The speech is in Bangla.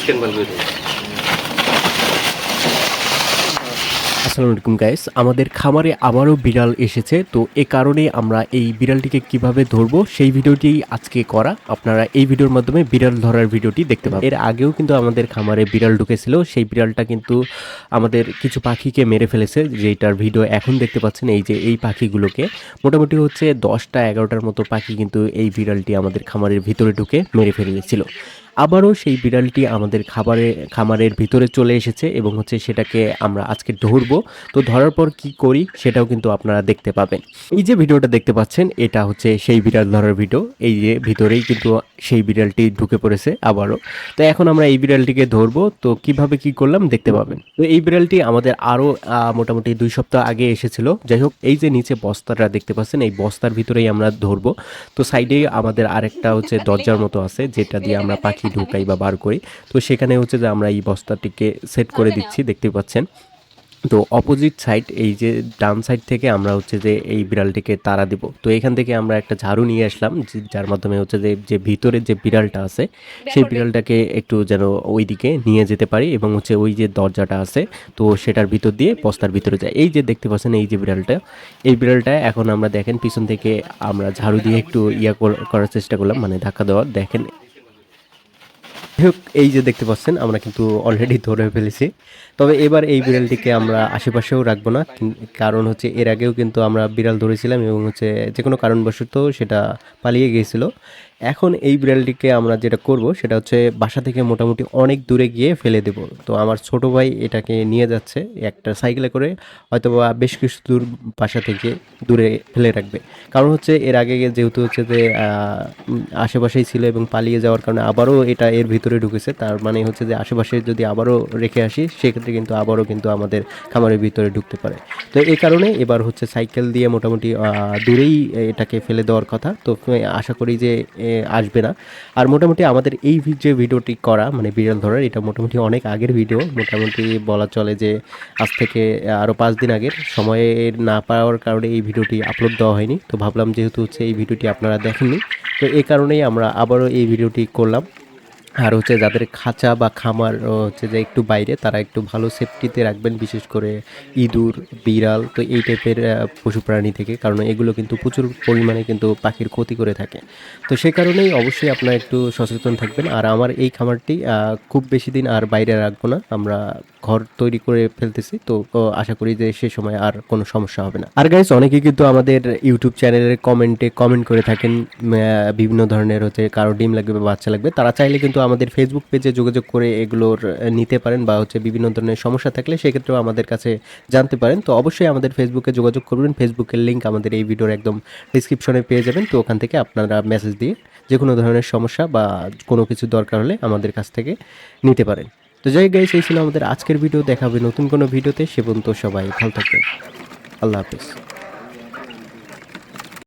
স্ক্যান বলবে আসসালামু আলাইকুম গাইস আমাদের খামারে আবারও বিড়াল এসেছে তো এ কারণে আমরা এই বিড়ালটিকে কীভাবে ধরবো সেই ভিডিওটি আজকে করা। আপনারা এই ভিডিওর মাধ্যমে বিড়াল ধরার ভিডিওটি দেখতে পাবেন। এর আগেও কিন্তু আমাদের খামারে বিড়াল ঢুকেছিল সেই বিড়ালটা কিন্তু আমাদের কিছু পাখিকে মেরে ফেলেছে যেটার ভিডিও এখন দেখতে পাচ্ছেন এই যে এই পাখিগুলোকে। মোটামুটি হচ্ছে দশটা এগারোটার মতো পাখি কিন্তু এই বিড়ালটি আমাদের খামারের ভিতরে ঢুকে মেরে ফেলেছিল। আবারও সেই বিড়ালটি আমাদের খাবারে, খামারের ভিতরে চলে এসেছে এবং হচ্ছে সেটাকে আমরা আজকে ধরবো। তো ধরার পর কি করি সেটাও কিন্তু আপনারা দেখতে পাবেন। এই যে ভিডিওটা দেখতে পাচ্ছেন, এটা হচ্ছে সেই বিড়াল ধরার ভিডিও। এই যে ভিতরেই কিন্তু সেই বিড়ালটি ঢুকে পড়েছে আবারও। তো এখন আমরা এই বিড়ালটিকে ধরবো। তো কীভাবে কি করলাম দেখতে পাবেন। তো এই বিড়ালটি আমাদের আরও মোটামুটি দুই সপ্তাহ আগে এসেছিল। যাই হোক, এই যে নিচে বস্তাটা দেখতে পাচ্ছেন, এই বস্তার ভিতরেই আমরা ধরবো। তো সাইডে আমাদের আরেকটা হচ্ছে দরজার মতো আছে, যেটা দিয়ে আমরা পাখি ঢুকাই বা বার করি। তো সেখানে হচ্ছে যে আমরা এই বস্তাটিকে সেট করে দিচ্ছি দেখতে পাচ্ছেন। তো অপোজিট সাইড এই যে ডান সাইড থেকে আমরা হচ্ছে যে এই বিড়ালটিকে তাড়া দিব। তো এখান থেকে আমরা একটা ঝাড়ু নিয়ে আসলাম যার মাধ্যমে হচ্ছে যে যে ভিতরে যে বিড়ালটা আছে সেই বিড়ালটাকে একটু যেন ওইদিকে নিয়ে যেতে পারি এবং হচ্ছে ওই যে দরজাটা আছে তো সেটার ভিতর দিয়ে বস্তার ভিতরে যায়। এই যে দেখতে পাচ্ছেন এই যে বিড়ালটা এই বিড়ালটা এখন আমরা দেখেন পিছন থেকে আমরা ঝাড়ু দিয়ে একটু ইয়া কর- করার চেষ্টা করলাম মানে ধাক্কা দেওয়ার দেখেন হোক, এই যে দেখতে পাচ্ছেন আমরা কিন্তু অলরেডি ধরে ফেলেছি। তবে এবার এই বিড়ালটিকে আমরা আশেপাশেও রাখব না কারণ হচ্ছে এর আগেও কিন্তু আমরা বিড়াল ধরেছিলাম এবং হচ্ছে যে কোনো কারণবশত সেটা পালিয়ে গিয়েছিল। এখন এই বিড়ালটিকে আমরা যেটা করব, সেটা হচ্ছে বাসা থেকে মোটামুটি অনেক দূরে গিয়ে ফেলে দেব। তো আমার ছোট ভাই এটাকে নিয়ে যাচ্ছে, একটা সাইকেলে করে হয়তো বা বেশ কিছু দূর বাসা থেকে দূরে ফেলে রাখবে। কারণ হচ্ছে এর আগে যেহেতু হচ্ছে যে আশেপাশেই ছিল এবং পালিয়ে যাওয়ার কারণে আবারও এটা এর ভিতরে ঢুকেছে, তার মানে হচ্ছে যে আশেপাশে যদি আবারও রেখে আসি, সেক্ষেত্রে কিন্তু আবারও কিন্তু আমাদের খামারের ভিতরে ঢুকতে পারে। তো এই কারণে এবার হচ্ছে সাইকেল দিয়ে মোটামুটি দূরেই এটাকে ফেলে দেওয়ার কথা। তো আশা করি যে আসবে না। আর মোটামুটি আমাদের এই যে ভিডিওটি করা মানে বিড়াল ধরার, এটা মোটামুটি অনেক আগের ভিডিও। মোটামুটি বলা চলে যে আজ থেকে আরও পাঁচ দিন আগের। সময়ে না পাওয়ার কারণে এই ভিডিওটি আপলোড দেওয়া হয়নি। তো ভাবলাম যেহেতু হচ্ছে এই ভিডিওটি আপনারা দেখেননি, তো এই কারণেই আমরা আবারও এই ভিডিওটি করলাম। আর হচ্ছে যাদের খাঁচা বা খামার হচ্ছে যে একটু বাইরে, তারা একটু ভালো সেফটিতে রাখবেন, বিশেষ করে ইঁদুর, বিড়াল, তো এই টাইপের পশু প্রাণী থেকে, কারণ এগুলো কিন্তু প্রচুর পরিমাণে কিন্তু পাখির ক্ষতি করে থাকে। তো সে কারণেই অবশ্যই আপনারা একটু সচেতন থাকবেন। আর আমার এই খামারটি খুব বেশি দিন আর বাইরে রাখব না। আমরা ঘর তৈরি করে ফেলতেছি, তো আশা করি যে সে সময় আর কোনো সমস্যা হবে না। আর গাইজ অনেকে কিন্তু আমাদের ইউটিউব চ্যানেলের কমেন্টে কমেন্ট করে থাকেন বিভিন্ন ধরনের হচ্ছে কারও ডিম লাগবে বা বাচ্চা লাগবে। তারা চাইলে কিন্তু আমাদের ফেসবুক পেজে যোগাযোগ করে এগুলোর নিতে পারেন বা হচ্ছে বিভিন্ন ধরনের সমস্যা থাকলে সেক্ষেত্রেও আমাদের কাছে জানতে পারেন। তো অবশ্যই আমাদের ফেসবুকে যোগাযোগ করবেন। ফেসবুকের লিঙ্ক আমাদের এই ভিডিওর একদম ডিসক্রিপশনে পেয়ে যাবেন। তো ওখান থেকে আপনারা মেসেজ দিয়ে যে কোনো ধরনের সমস্যা বা কোনো কিছু দরকার হলে আমাদের কাছ থেকে নিতে পারেন। তো যাই গাইস এই ছিল আমাদের আজকের ভিডিও দেখাবে নতুন কোনো ভিডিওতে সে পর্যন্ত সবাই ভালো থাকবেন। আল্লাহ হাফিজ।